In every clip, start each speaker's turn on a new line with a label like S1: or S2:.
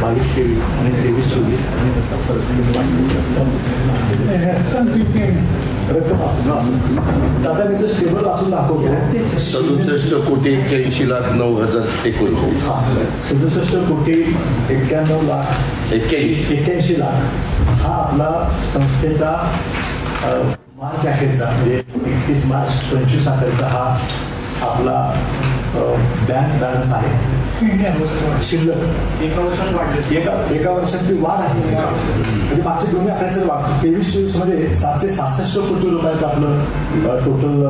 S1: बावीस तेवीस आणि तेवीस चोवीस रक्कम असतं दादा मी तर स्टेबल असून दाखवतो
S2: सदुसष्ट कोटी एक्क्याऐंशी लाख नऊ हजार एकोणचाळीस
S1: सदुसष्ट कोटी एक्क्याण्णव लाख
S2: एक्क्याऐंशी.
S1: एक्क्याऐंशी लाख हा आपला संस्थेचा मार्च अखेरचा म्हणजे एकतीस मार्च पंचवीस अखेरचा हा आपला बँक बॅलन्स आहे शिल्लक
S3: एका वर्षात वाढले
S1: एका एका वर्षातली वाढ आहे म्हणजे मागच्या दोन्ही आकडे जर वाढ तेवीस चोवीसमध्ये सातशे सहासष्ट कोटी रुपयाचं आपलं टोटल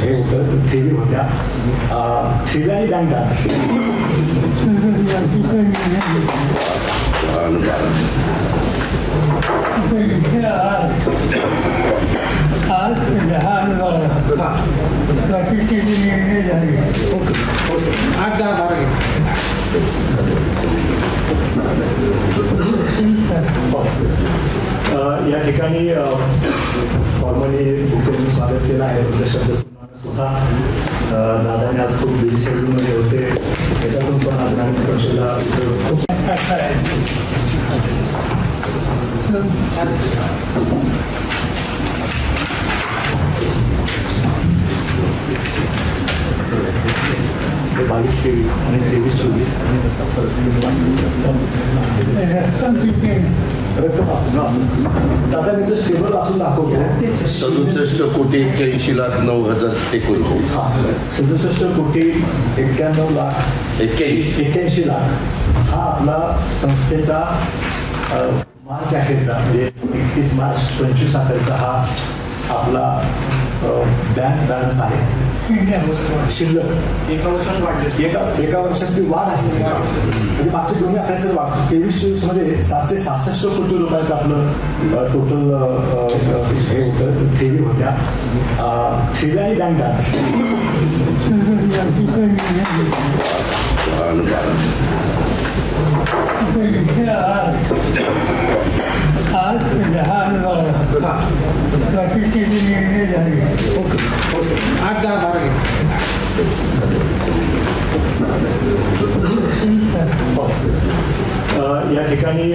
S1: हे होतं ठेवी होत्या ठेवी आणि बँक बॅलन्स या ठिकाणी फॉर्मली बुकिंग स्वागत केलं आहे म्हणजे शब्द सुद्धा अ, दादाने आज खूप बिझी शेड्यूलमध्ये होते त्याच्यातून पण आज ग्रामीण परिषदेला इथं खूप बावीस तेवीस आणि तेवीस चोवीस रक्कम दादा मी स्टेबल असून दाखवतो
S2: सदुसष्ट कोटी एक्क्याऐंशी लाख नऊ हजार एकोणचाळीस
S1: सदुसष्ट कोटी एक्क्याण्णव लाख
S2: एक्क्याऐंशी
S1: एक्क्याऐंशी लाख हा आपला संस्थेचा मार्च अखेरचा म्हणजे एकतीस मार्च पंचवीस अखेरचा हा आपला बँक बॅलन्स आहे. शिल्लक.
S3: एका वर्षात वाढले
S1: एका एका वर्षातली वाढ आहे. म्हणजे मागच्या दोन्ही आकडे जर वाढ. तेवीस चोवीसमध्ये सातशे सहासष्ट कोटी रुपयाचं आपलं टोटल हे होतं. ठेवी होत्या. ठेवी आणि बँक बॅलन्स
S2: आणि बारा
S3: आठ दहा बारा
S1: या ठिकाणी